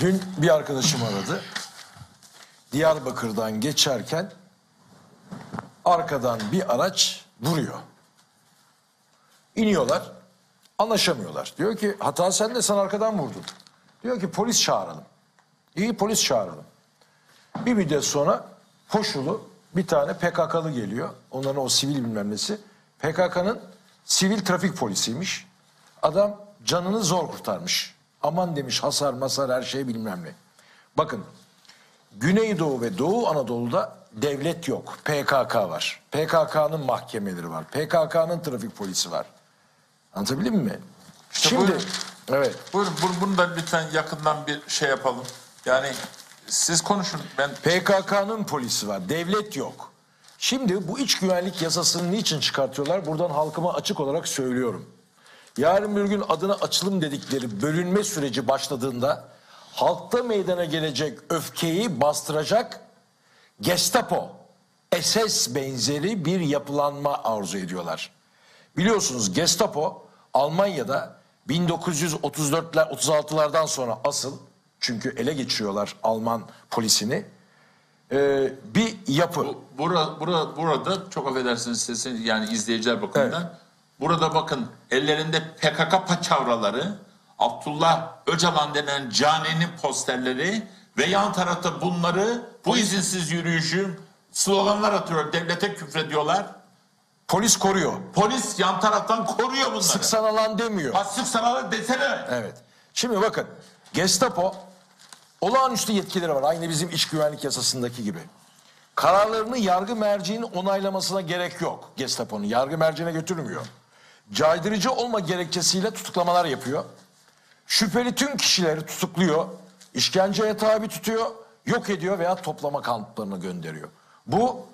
Dün bir arkadaşım aradı. Diyarbakır'dan geçerken arkadan bir araç vuruyor. İniyorlar. Anlaşamıyorlar. Diyor ki hata sende sen arkadan vurdun. Diyor ki polis çağıralım. İyi polis çağıralım. Bir müddet sonra koşulu bir tane PKK'lı geliyor. Onların o sivil bilmem nesi. PKK'nın sivil trafik polisiymiş. Adam canını zor kurtarmış. Aman demiş hasar masar her şey bilmem ne. Bakın Güneydoğu ve Doğu Anadolu'da devlet yok. PKK var. PKK'nın mahkemeleri var. PKK'nın trafik polisi var. Anlatabildim mi? Şimdi buyurun. evet. Buyurun bunu, bunu da lütfen yakından bir şey yapalım. Yani siz konuşun. Ben PKK'nın polisi var. Devlet yok. Şimdi bu iç güvenlik yasasını niçin çıkartıyorlar? Buradan halkıma açık olarak söylüyorum. Yarın bir gün adına açılım dedikleri bölünme süreci başladığında halkta meydana gelecek öfkeyi bastıracak Gestapo, SS benzeri bir yapılanma arzu ediyorlar. Biliyorsunuz Gestapo Almanya'da 1934'ler 36'lardan sonra asıl çünkü ele geçiriyorlar Alman polisini e, bir yapı. Burada, burada, burada çok affedersiniz sesini yani izleyiciler bakımından. Burada bakın ellerinde PKK paçavraları, Abdullah Öcalan denen caninin posterleri ve yan tarafta bunları bu izinsiz yürüyüşün sloganlar atıyor. Devlete küfrediyorlar. Polis koruyor. Polis yan taraftan koruyor bunları. Sıksan alan demiyor. Ha, sık sana desene. Evet. Şimdi bakın Gestapo olağanüstü yetkileri var. Aynı bizim iç güvenlik yasasındaki gibi. Kararlarını yargı merciğinin onaylamasına gerek yok Gestapo'nun. Yargı merciğine götürmüyor. Caydırıcı olma gerekçesiyle tutuklamalar yapıyor. Şüpheli tüm kişileri tutukluyor. işkenceye tabi tutuyor. Yok ediyor veya toplama kamplarına gönderiyor. Bu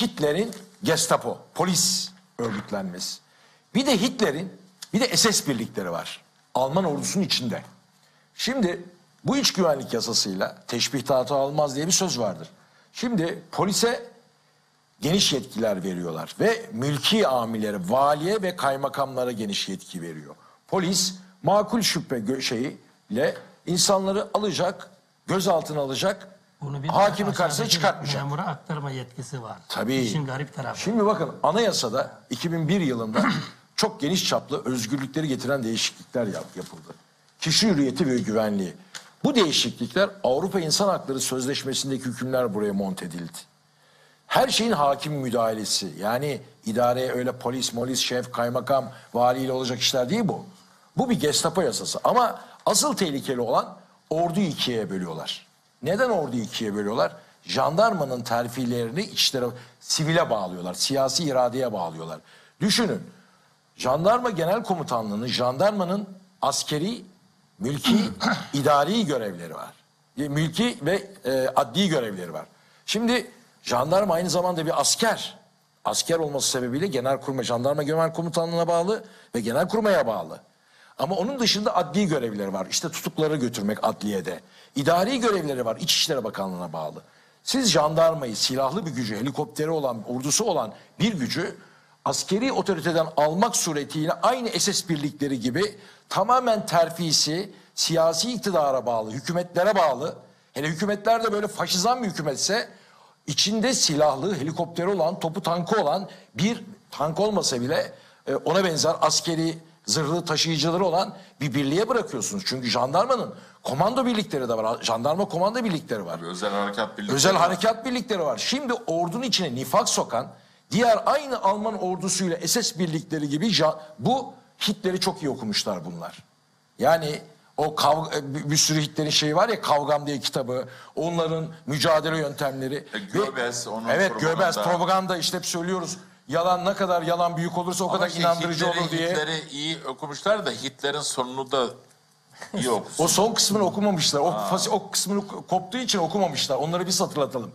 Hitler'in Gestapo, polis örgütlenmesi. Bir de Hitler'in bir de SS birlikleri var. Alman ordusunun içinde. Şimdi bu iç güvenlik yasasıyla teşbih tahtı almaz diye bir söz vardır. Şimdi polise geniş yetkiler veriyorlar ve mülki amirlere, valiye ve kaymakamlara geniş yetki veriyor. Polis makul şüphe şeyiyle insanları alacak, gözaltına alacak, Bunu bir hakimi karşısına çıkartmayacak. Memura aktarma yetkisi var. Tabii. İşin garip tarafı. Şimdi bakın anayasada 2001 yılında çok geniş çaplı özgürlükleri getiren değişiklikler yap- yapıldı. Kişi hürriyeti ve güvenliği. Bu değişiklikler Avrupa İnsan Hakları Sözleşmesi'ndeki hükümler buraya monte edildi. Her şeyin hakim müdahalesi. Yani idareye öyle polis, molis, şef, kaymakam, valiyle olacak işler değil bu. Bu bir Gestapo yasası. Ama asıl tehlikeli olan orduyu ikiye bölüyorlar. Neden orduyu ikiye bölüyorlar? Jandarmanın terfilerini içlere, sivile bağlıyorlar. Siyasi iradeye bağlıyorlar. Düşünün. Jandarma Genel Komutanlığı'nın, jandarmanın askeri, mülki, idari görevleri var. Mülki ve e, adli görevleri var. Şimdi jandarma aynı zamanda bir asker. Asker olması sebebiyle Genelkurmay Jandarma Genel Komutanlığı'na bağlı ve Genelkurmay'a bağlı. Ama onun dışında adli görevleri var. İşte tutukları götürmek adliyede. İdari görevleri var. İçişleri Bakanlığı'na bağlı. Siz jandarmayı, silahlı bir gücü, helikopteri olan, ordusu olan bir gücü askeri otoriteden almak suretiyle aynı SS birlikleri gibi tamamen terfisi, siyasi iktidara bağlı, hükümetlere bağlı. Hele hükümetler de böyle faşizan bir hükümetse içinde silahlı, helikopteri olan, topu tankı olan bir tank olmasa bile e, ona benzer askeri zırhlı taşıyıcıları olan bir birliğe bırakıyorsunuz. Çünkü jandarmanın komando birlikleri de var. Jandarma komando birlikleri var. Özel harekat birlikleri. Özel var. harekat birlikleri var. Şimdi ordunun içine nifak sokan diğer aynı Alman ordusuyla SS birlikleri gibi bu Hitler'i çok iyi okumuşlar bunlar. Yani o kavga, bir- bir sürü Hitler'in şeyi var ya Kavgam diye kitabı, onların mücadele yöntemleri. E, Goebbels, onun Evet. Goebbels propaganda işte hep söylüyoruz. Yalan ne kadar yalan büyük olursa o Ama kadar şey, inandırıcı Hitler'i- olur diye. Hitler'i iyi okumuşlar da Hitler'in sonunu da okusun. O son kısmını okumamışlar. O, fasi- o kısmını koptuğu için okumamışlar. Onları biz hatırlatalım.